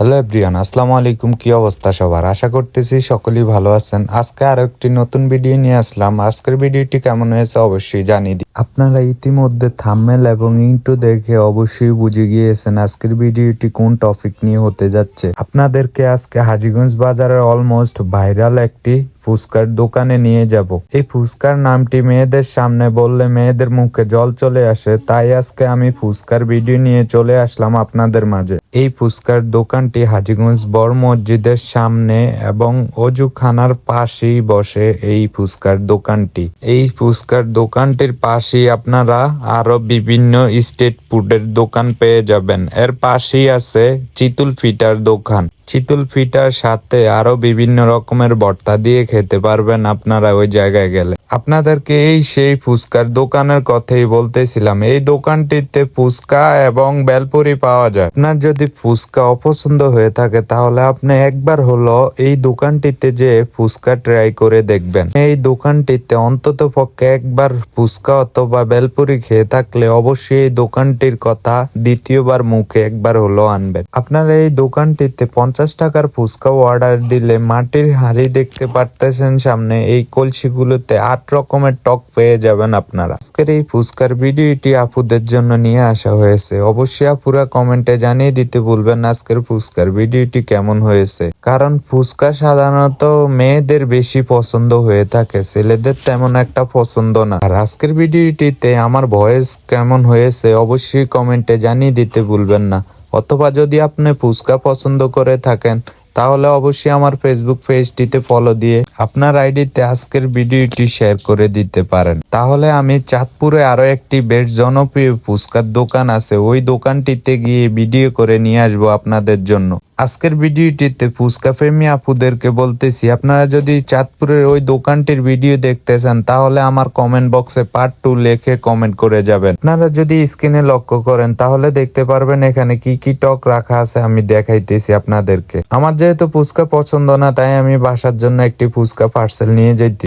Hello everyone, আসসালামু আলাইকুম। কি অবস্থা সবার? আশা করতেছি সকলেই ভালো আছেন। আজকে আরও একটি নতুন ভিডিও নিয়ে আসলাম। আজকের ভিডিওটি কেমন হয়েছে অবশ্যই জানিয়ে দিই। আপনারা ইতিমধ্যে থাম্বনেল এবং ইন্টু দেখে অবশ্যই বুঝে গিয়েছেন আজকের ভিডিওটি কোন টপিক নিয়ে হতে যাচ্ছে। আপনাদেরকে আজকে হাজিগঞ্জ বাজারের অলমোস্ট ভাইরাল একটি ফুচকার দোকানে নিয়ে যাব। এই ফুচকার নামটি মেয়েদের সামনে বললে মেয়েদের মুখে জল চলে আসে, তাই আজকে আমি ফুচকার ভিডিও নিয়ে চলে আসলাম আপনাদের মাঝে। এই ফুচকার দোকানটি হাজিগঞ্জ বড় মসজিদের সামনে এবং অজুখানার পাশেই বসে এই ফুচকার দোকানটি। এই ফুচকার দোকানটির পাশেই আপনারা আরও বিভিন্ন স্ট্রিট ফুডের দোকান পেয়ে যাবেন। এর পাশেই আছে চিতুল ফিটার দোকান। চিতুল ফিটার সাথে আরও বিভিন্ন রকমের ভর্তা দিয়ে খেতে পারবেন আপনারা ওই জায়গায় গেলে। আপনাদেরকে এই সেই ফুচকার দোকানের কথাই বলতেছিলাম। এই দোকানটিতে ফুচকা এবং বেলপুরি পাওয়া যায়। আপনার যদি ফুচকা অপছন্দ হয়ে থাকে, তাহলে আপনি একবার হলো এই দোকানটিতে যে ফুচকা ট্রাই করে দেখবেন। এই দোকানটিতে অন্তত পক্ষে একবার ফুচকা অথবা বেলপুরি খেয়ে থাকলে অবশ্যই এই দোকানটির কথা দ্বিতীয়বার মুখে একবার হলো আনবেন। আপনারা এই দোকানটিতে পঞ্চাশ টাকার ফুচকা অর্ডার দিলে মাটির হাঁড়ি দেখতে পারতেছেন সামনে। এই কলসিগুলোতে আট রকমের টক পেয়ে যাবেন আপনারা। আজকের এই ফুচকার ভিডিওটি আপুদের জন্য নিয়ে আসা হয়েছে। অবশ্যই আপুরা কমেন্টে জানিয়ে দিতে ভুলবেন না আজকের ফুচকার ভিডিওটি কেমন হয়েছে। কারণ ফুচকা সাধারণত মেয়েদের বেশি পছন্দ হয়ে থাকে, ছেলেদের তেমন একটা পছন্দ না। আর আজকের ভিডিওটিতে আমার ভয়েস কেমন হয়েছে অবশ্যই কমেন্টে জানিয়ে দিতে ভুলবেন না। অথবা যদি আপনি ফুচকা পছন্দ করে থাকেন, তাহলে অবশ্যই আমার ফেসবুক পেজটিতে ফলো দিয়ে আপনার আইডিতে আজকের ভিডিওটি শেয়ার করে দিতে পারেন। তাহলে আমি চাঁদপুরে আরও একটি বেশ জনপ্রিয় ফুচকার দোকান আছে, ওই দোকানটিতে গিয়ে ভিডিও করে নিয়ে আসব আপনাদের জন্য। আজকের ভিডিওটিতে ফুচকা প্রেমী আপুদেরকে বলতেছি, আপনারা যদি চাঁদপুরের ওই দোকানটির ভিডিও দেখতে চান, তাহলে আমার কমেন্ট বক্সে পার্ট টু লেখে কমেন্ট করে যাবেন। আপনারা যদি স্ক্রিনে লক্ষ্য করেন, তাহলে দেখতে পারবেন এখানে কি কি টক রাখা আছে, আমি দেখাইতেছি আপনাদেরকে। আমার যেহেতু ফুচকা পছন্দ না, তাই আমি বাসার জন্য একটি ফুচকা পার্সেল নিয়ে যেতে